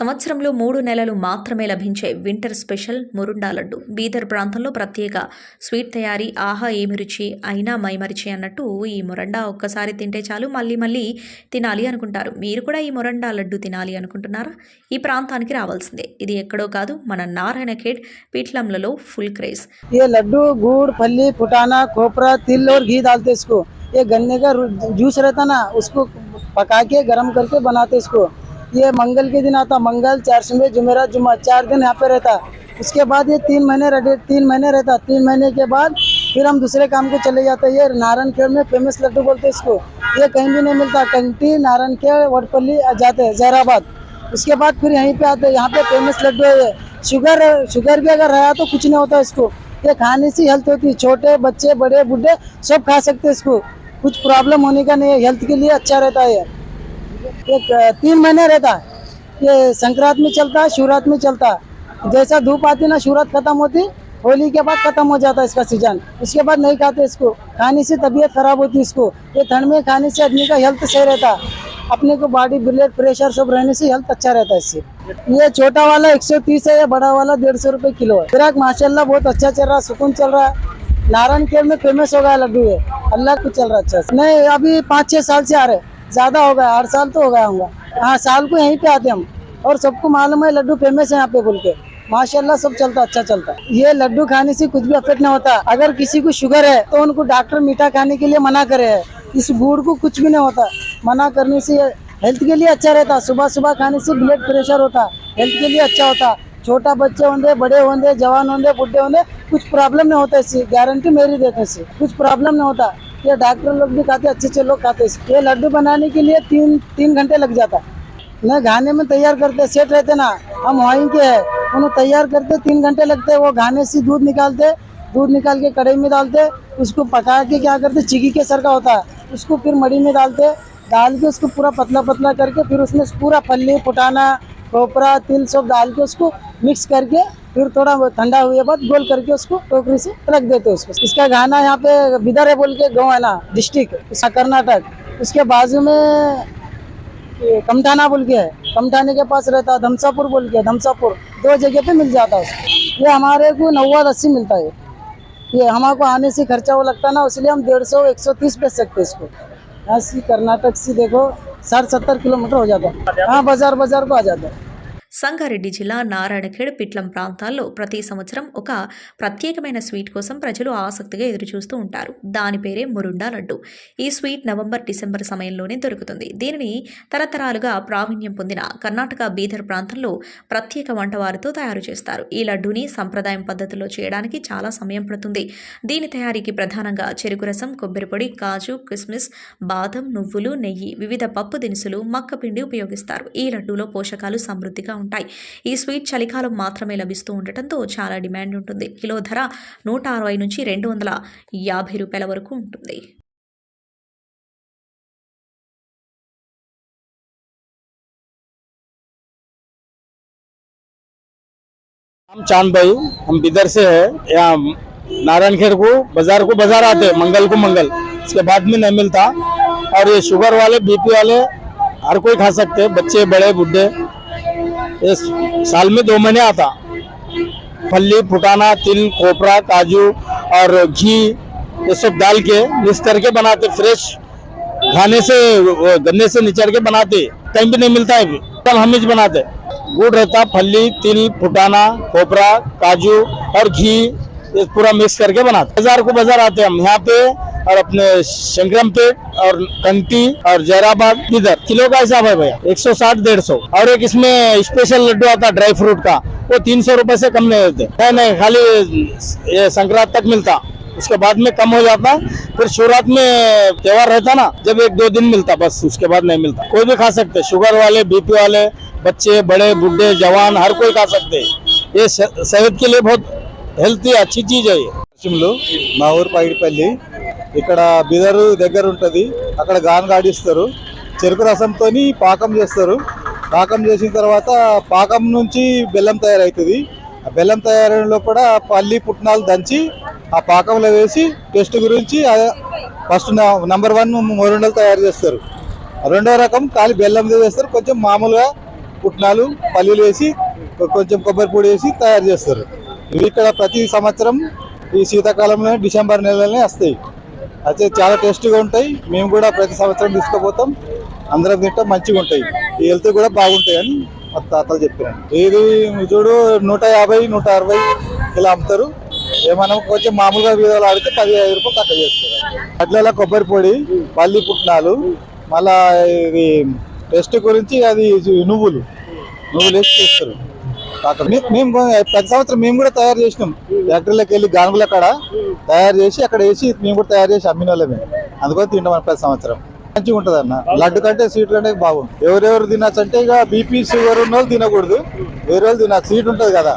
సంవత్సరంలో మూడు నెలలు మాత్రమే లభించే వింటర్ స్పెషల్ మురుండా లడ్డు బీదర్ ప్రాంతంలో ప్రత్యేక స్వీట్ తయారీ ఆహా ఏమి రుచి అయినా మైమరిచి అన్నట్టు ఈ మురండా ఒక్కసారి తింటే చాలు మళ్ళీ మళ్ళీ తినాలి అనుకుంటారు మీరు కూడా ఈ మురండా లడ్డు తినాలి అనుకుంటున్నారా ఈ ప్రాంతానికి రావాల్సిందే ఇది ఎక్కడో కాదు మన నారాయణఖేడ్ పీట్లంలలో ఫుల్ క్రేజ్ ये लड्डू गुड़ फली फुटाना खोपरा तिल और घी डालते इसको ये गन्ने का रू- जूस रहता ना उसको पका के गर्म करके बनाते इसको ये मंगल के दिन आता, मंगल चार सुबह जुमेरा, जुम्मा, चार दिन यहाँ पे रहता। उसके बाद ये तीन महीने तीन महीने रहता। तीन महीने के बाद फिर हम दूसरे काम को चले जाते ये नारायण खेड़ में फ़ेमस लड्डू बोलते हैं इसको। ये कहीं भी नहीं मिलता। कंटी, नारायण खेड़ वटपल्ली जाते हैं जहराबाद उसके बाद फिर यहीं पे आते हैं। यहाँ पे फ़ेमस लड्डू है शुगर शुगर भी अगर रहा तो कुछ नहीं होता इसको। ये खाने से हेल्थ होती है। छोटे बच्चे, बड़े, बूढ़े सब खा सकते इसको। कुछ प्रॉब्लम होने का नहीं है। हेल्थ के लिए अच्छा रहता है एक तीन महीने रहता है। ये संक्रांत में चलता है, शिवरात में चलता है। जैसा धूप आती ना, शिवरात खत्म होती, होली के बाद खत्म हो जाता है इसका सीज़न उसके बाद नहीं खाते इसको। खाने से तबीयत खराब होती है इसको। ये ठंड में खाने से आदमी का हेल्थ सही रहता अपने को बॉडी ब्लड प्रेशर सब रहने से हेल्थ अच्छा रहता है इससे। ये छोटा वाला 130 है, या बड़ा वाला डेढ़ सौ रुपये किलो है। ग्राहक, माशाल्लाह, बहुत अच्छा चल रहा है, सुकून चल रहा है। नारायण खेल में फ़ेमस हो गया लड्डू ये। अल्लाह को चल रहा है अच्छा नहीं, अभी पाँच छः साल से आ रहे ज़्यादा हो गया, हर साल तो हो गया होगा। हाँ साल को यहीं पे आते हम। और सबको मालूम है, लड्डू फ़ेमस है यहाँ पे बोल के। माशाल्लाह सब चलता अच्छा चलता। ये लड्डू खाने से कुछ भी अफेक्ट नहीं होता। अगर किसी को शुगर है तो उनको डॉक्टर मीठा खाने के लिए मना करे है। इस गुड़ को कुछ भी नहीं होता। मना करने से हेल्थ के लिए अच्छा रहता। सुबह सुबह खाने से ब्लड प्रेशर होता। हेल्थ के लिए अच्छा होता। छोटा बच्चे होंगे, बड़े होंगे, जवान होंगे, बुढ़े होंगे, कुछ प्रॉब्लम नहीं होता इससे। गारंटी मेरी देते से कुछ प्रॉब्लम नहीं होता। ये डॉक्टर लोग भी खाते अच्छे अच्छे लोग खाते। ये लड्डू बनाने के लिए तीन तीन घंटे लग जाता न घाने में तैयार करते सेट रहते ना, हम वहीं के हैं। उन्हें तैयार करते, तीन घंटे लगते, वो घाने से दूध निकालते, दूध निकाल के कढ़ाई में डालते, उसको पका के क्या करते, चिकी के सर का होता है। उसको फिर मड़ी में डालते, डाल के उसको पूरा पतला पतला करके फिर उसमें पूरा फली फुटाना खोपरा तिल सब डाल के उसको मिक्स करके फिर थोड़ा ठंडा हुए बाद गोल करके उसको टोकरी से रख देते हैं उसको। इसका गाना यहाँ पे बिदर है बोल के गाँव है ना डिस्ट्रिक्ट कर्नाटक। उसके बाजू में कमठाना बोल के है। कमठाने के पास रहता है, धमसापुर बोल के धमसापुर। दो जगह पे मिल जाता है उसको। ये हमारे को नव्वद अस्सी मिलता है। ये हमारे को आने से खर्चा वो लगता ना इसलिए हम डेढ़ सौ, एक सौ तीस बेच सकते इसको। यहाँ से कर्नाटक से देखो साठ सत्तर किलोमीटर हो जाता है। हाँ बाज़ार बाज़ार को आ जाता है। సంగారెడ్డి జిల్లా నారాయణఖేడ్ పిట్లం ప్రాంతాల్లో ప్రతి సంవత్సరం ఒక ప్రత్యేకమైన స్వీట్ కోసం ప్రజలు ఆసక్తిగా ఎదురుచూస్తూ ఉంటారు. దాని పేరే మురుండా లడ్డు. ఈ స్వీట్ నవంబర్ డిసెంబర్ సమయంలోనే దొరుకుతుంది. దీనిని తరతరాలుగా ప్రావీణ్యం పొందిన కర్ణాటక బీదర్ ప్రాంతంలో ప్రత్యేక వంటవారితో తయారు చేస్తారు. ఈ లడ్డూని సంప్రదాయం పద్ధతిలో చేయడానికి చాలా సమయం పడుతుంది. దీని తయారీకి ప్రధానంగా చెరుకు రసం కొబ్బరిపొడి కాజు కిస్మిస్ బాదం నువ్వులు నెయ్యి వివిధ పప్పు దినుసులు మక్క పిండి ఉపయోగిస్తారు. ఈ లడ్డూలో పోషకాలు సమృద్ధిగా ఉంటాయి ఈ స్వీట్ చలికాలం మాత్రమే లభిస్తూ ఉండటంతో చాలా డిమాండ్ ఉంటుంది కిలో ధర నూట అరవై నుంచి రెండు వందల యాభై రూపాయల వరకు ఉంటుంది हम चांद भाई हम बिदर से है यहाँ नारायण खेर को बाजार को बाजार आते हैं मंगल को मंगल इसके बाद में नहीं मिलता और ये शुगर वाले बीपी वाले हर कोई खा सकते हैं बच्चे बड़े बुढ़े ये साल में दो महीने आता। फली, फुटाना, तिल खोपरा काजू और घी, ये सब डाल के मिक्स करके बनाते, फ्रेश। खाने से गन्ने से निचड़ के बनाते कहीं भी नहीं मिलता है कल हम ही बनाते। गुड़ रहता, फली, तिल, फुटाना खोपरा काजू और घी पूरा मिक्स करके बनाते। बाज़ार को बाज़ार आते हम। यहाँ पे और अपने संग्राम पे और कंटी और जहराबाद इधर। किलो का हिसाब है भैया, एक सौ साठ, डेढ़ सौ। और एक इसमें स्पेशल लड्डू आता ड्राई फ्रूट का, वो तीन सौ रुपये से कम नहीं होते। नहीं नहीं, खाली संक्रांत तक मिलता। उसके बाद में कम हो जाता, फिर शुरुआत में त्योहार रहता ना, जब एक दो दिन मिलता, बस उसके बाद नहीं मिलता। कोई भी खा सकते शुगर वाले बीपी वाले, बच्चे, बड़े, बुढ़े, जवान, हर कोई खा सकते। ये सेहत के लिए बहुत हेल्थी अच्छी चीज़ है ये। शिमलो माहौर पाइडपल्ली ఇక్కడ బిదరు దగ్గర ఉంటుంది. అక్కడ గానగాడిస్తారు చెరుకు రసంతో పాకం చేస్తారు. పాకం చేసిన తర్వాత పాకం నుంచి బెల్లం తయారవుతుంది ఆ బెల్లం తయారైనలో కూడా పల్లి పుట్నాలు దంచి ఆ పాకంలో వేసి టెస్ట్ గురించి ఫస్ట్ నంబర్ వన్ మొరుండలు తయారు చేస్తారు. రెండో రకం ఖాళీ బెల్లం చేస్తారు కొంచెం మామూలుగా పుట్నాలు పల్లీలు వేసి కొంచెం కొబ్బరి పొడి వేసి తయారు చేస్తారు. ఇవి ఇక్కడ ప్రతి సంవత్సరం ఈ శీతాకాలంలో డిసెంబర్ నెలలోనే వస్తాయి. అయితే చాలా టేస్టీగా ఉంటాయి. మేము కూడా ప్రతి సంవత్సరం తీసుకుపోతాం. అందరం తింటాం మంచిగా ఉంటాయి. హెల్త్ కూడా బాగుంటాయి అని మా తాతలు చెప్పారు ఇది చూడు నూట యాభై నూట అరవై ఇలా అమ్ముతారు. ఏమన్నా కొంచెం మామూలుగా వీధాలు ఆడితే పదిహేను రూపాయలు కట్ట చేస్తారు. అట్లా కొబ్బరి పొడి పల్లి పుట్నాలు మళ్ళా ఇది టెస్ట్ గురించి అది నువ్వులు. నువ్వులు వేసి చేస్తారు. మేము ప్రతి సంవత్సరం మేము కూడా తయారు చేసినాం. ఫ్యాక్టరీలోకి వెళ్ళి గానుగుల కాడ తయారు చేసి అక్కడ వేసి మేము కూడా తయారు చేసి అమ్మిన వాళ్ళమే. అందుకని తింటాం ప్రతి సంవత్సరం. మంచిగా ఉంటుంది అన్న. లడ్డు కంటే స్వీట్ కంటే బాగుంది ఎవరెవరు తినచ్చు అంటే ఇక బీపీ షుగర్ ఉన్న వాళ్ళు తినకూడదు. వేరే వాళ్ళు తినచ్చు. స్వీట్ ఉంటుంది కదా.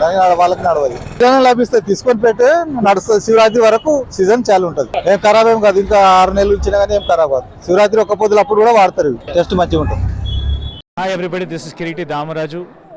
దాని వాళ్ళకి నడవదు. సీజన్ లభిస్తాయి తీసుకొని పెట్టి నడుస్తుంది. శివరాత్రి వరకు సీజన్ చాలా ఉంటుంది. ఏం ఖరాబ్ ఏం కాదు. ఇంకా ఆరు నెలలు ఇచ్చినా కానీ ఏం ఖరాబ్ కాదు. శివరాత్రి ఒక్క పొద్దులు అప్పుడు కూడా వాడతారు. టేస్ట్ మంచిగా ఉంటుంది. Hi everybody, this is Kiriti Damaraju.